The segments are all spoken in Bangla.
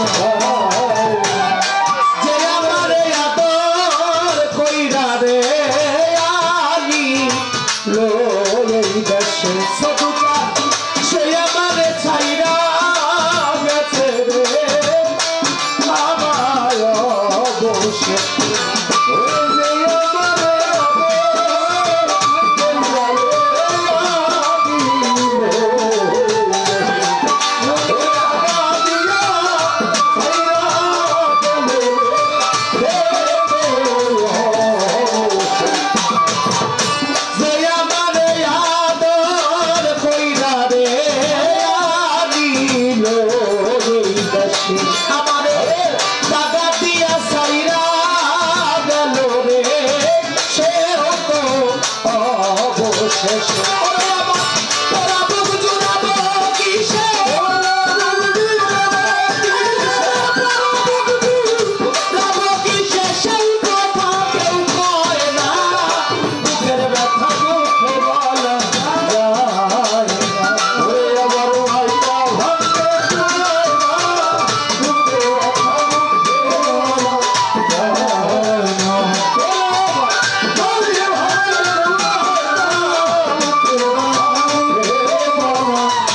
Oh, Oh,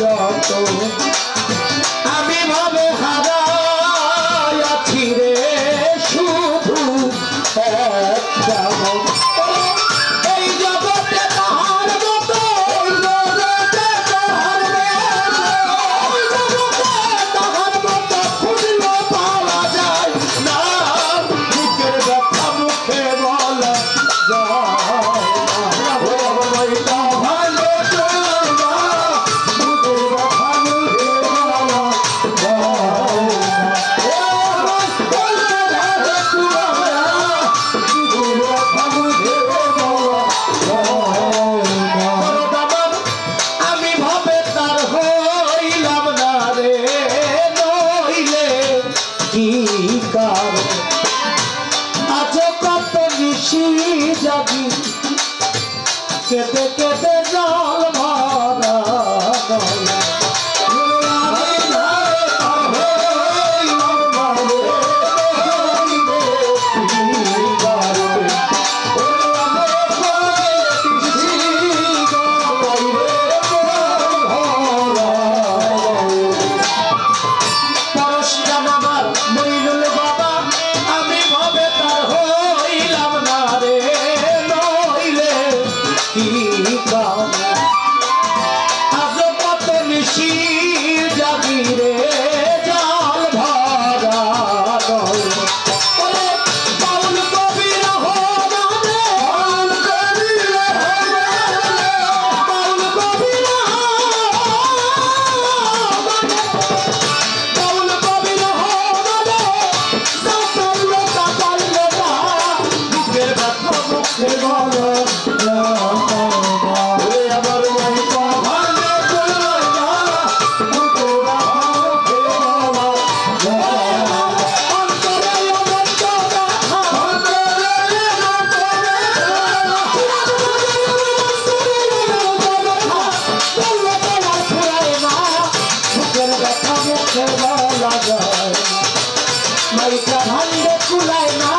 রত আমি ভাবে খাব যাবি কেঁদে কেঁদে জল me. গন্ধ কুলায় না